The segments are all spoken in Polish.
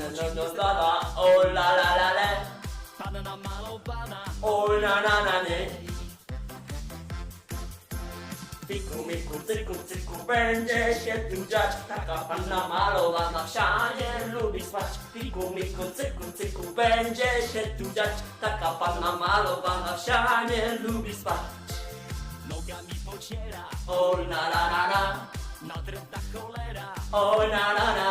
no, no, no, no, o la la la le, Panna malowana o na na na nie. Fiku, miku, cyku, cyku, będzie się tu dziać. Taka panna malowana w sianie lubi spać. Fiku, miku, cyku, cyku, będzie się tu dziać. Taka panna malowana w sianie lubi spać. Nogami pociera. O na na na na, Nadrętna cholera. O na na na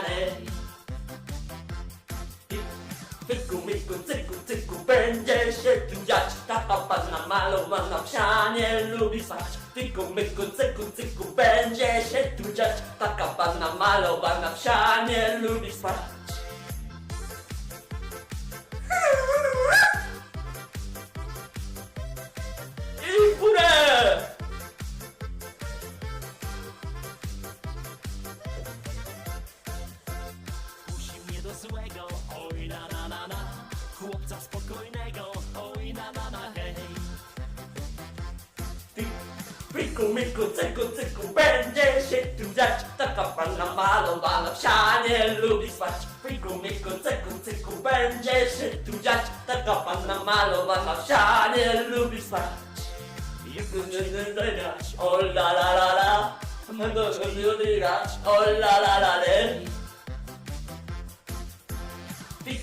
Miku, cyku, cyku, będzie się tu dziać Taka panna malowana w sianie lubi spać. Fiku, miku, cyku, cyku, będzie się tu dziać Taka panna malowana w sianie lubi spać Chłopca spokojnego Oj na na na hej Fiku, miku, cyku, cyku, będzie się tu dziać Taka panna malowana w sianie lubi spać Fiku, miku, cyku, cyku, będzie się tu Taka panna malowana w sianie lubi spać O la la la la O la la la le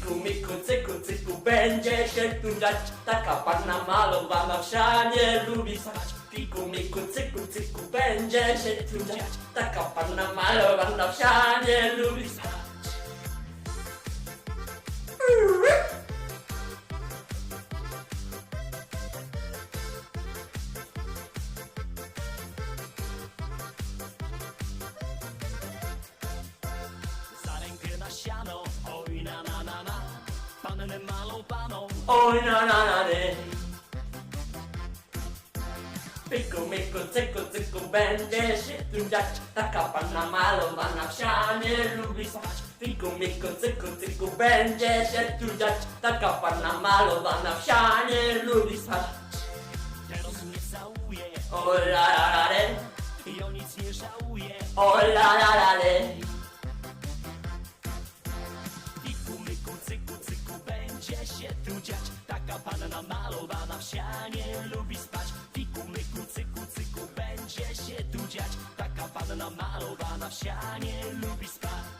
Fiku, miku, cyku, cyku, będzie się tu dziać. Taka panna malowana w sianie lubi spać. Fiku, miku, cyku, cyku, będzie się tu dziać. Taka panna malowana w sianie lubi spać. Siano Pannę malowaną Oj na na na nie Fiku, miku, cyku, cyku, będzie się tu dziać. Taka panna malowana w sianie lubi spać. Fiku, miku, cyku, cyku, będzie się tu dziać. Taka panna malowana w sianie lubi spać. Teraz mnie całuje O la la la le, I o nic nie żałuje o la la la le Będzie się tu dziać. Taka panna malowana w sianie lubi spać. Fiku, myku, cyku, cyku Będzie się tu dziać. Taka panna malowana w sianie lubi spać